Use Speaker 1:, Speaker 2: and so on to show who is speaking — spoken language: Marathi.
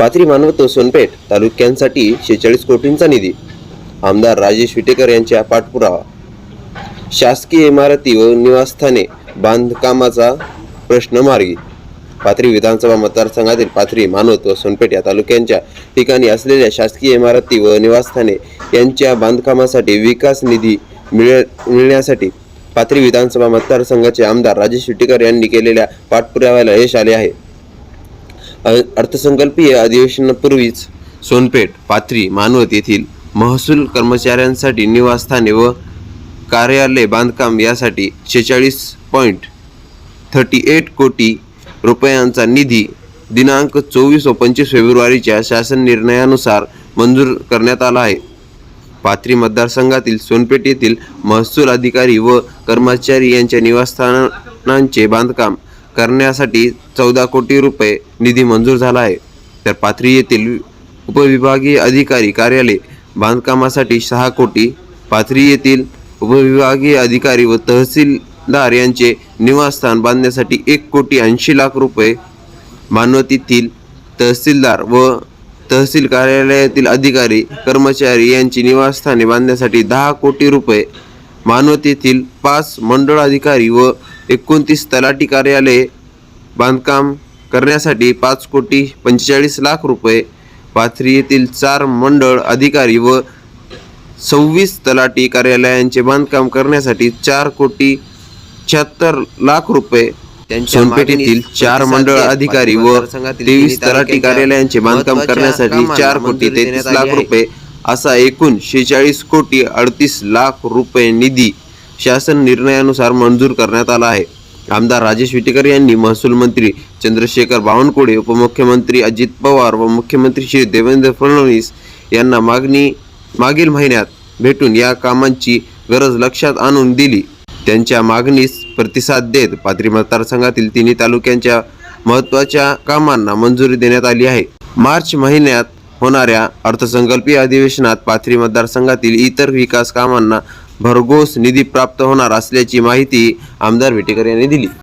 Speaker 1: पाथरी मानवत सोनपेठ तालुक्यांसाठी शेहेचाळीस कोटींचा निधी. आमदार राजेश विटेकर यांच्या पाठपुरावा. शासकीय इमारती व निवासस्थाने बांधकामाचा प्रश्न मार्गी. पाथरी विधानसभा मतदारसंघातील पाथरी मानवत व सोनपेठ या तालुक्यांच्या ठिकाणी असलेल्या शासकीय इमारती व निवासस्थाने यांच्या बांधकामासाठी विकास निधी मिळ मिळण्यासाठी पाथरी विधानसभा मतदारसंघाचे आमदार राजेश विटेकर यांनी केलेल्या पाठपुराव्याला यश आले आहे. अर्थसंकल्पीय अधिवेशनापूर्वीच सोनपेठ पाथरी मानवत येथील महसूल कर्मचाऱ्यांसाठी निवासस्थाने व कार्यालय बांधकाम यासाठी शेहेचाळीस पॉईंट थर्टी एट कोटी रुपयांचा निधी दिनांक चोवीस व पंचवीस फेब्रुवारीच्या शासन निर्णयानुसार मंजूर करण्यात आला आहे. पाथरी मतदारसंघातील सोनपेठ येथील महसूल अधिकारी व कर्मचारी यांच्या निवासस्थानांचे बांधकाम करण्यासाठी चौदा कोटी रुपये निधी मंजूर झाला आहे. तर पाथरी येथील उपविभागीय अधिकारी कार्यालय बांधकामासाठी सहा कोटी पाथरी येथील उपविभागीय अधिकारी व तहसीलदार यांचे निवासस्थान बांधण्यासाठी एक कोटी ऐंशी लाख रुपये. मानवतीतील तहसीलदार व तहसील कार्यालयातील अधिकारी कर्मचारी यांची निवासस्थाने बांधण्यासाठी दहा कोटी रुपये. मानवतेतील पाच मंडळ अधिकारी व एकोणतीस तलाठी कार्यालये बांधकाम करण्यासाठी पाच कोटी पंचेचाळीस लाख रुपये. पाथरी येथील चार मंडळ अधिकारी व सव्वीस तलाठी कार्यालयांचे बांधकाम करण्यासाठी चार कोटी शहात्तर लाख रुपये. सोनपेठ येथील चार मंडळ अधिकारी व तेवीस तलाठी कार्यालयांचे बांधकाम करण्यासाठी चार कोटी तेहतीस लाख रुपये असा एकूण शेहेचाळीस कोटी अडतीस लाख रुपये निधी शासन निर्णयानुसार मंजूर करण्यात आला आहे. आमदार राजेश विटेकर यांनी महसूल मंत्री चंद्रशेखर बावनकुळे उपमुख्यमंत्री अजित पवार व मुख्यमंत्री श्री देवेंद्र फडणवीस यांना मागणी मागील महिन्यात भेटून या कामांची गरज लक्षात आणून दिली. त्यांच्या मागणीस प्रतिसाद देत पाथरी मतदारसंघातील तिन्ही तालुक्यांच्या महत्त्वाच्या कामांना मंजुरी देण्यात आली आहे. मार्च महिन्यात होणाऱ्या अर्थसंकल्पीय अधिवेशनात पाथरी मतदारसंघातील इतर विकास कामांना भरघोस निधी प्राप्त होणार असल्याची माहिती आमदार विटेकर यांनी दिली.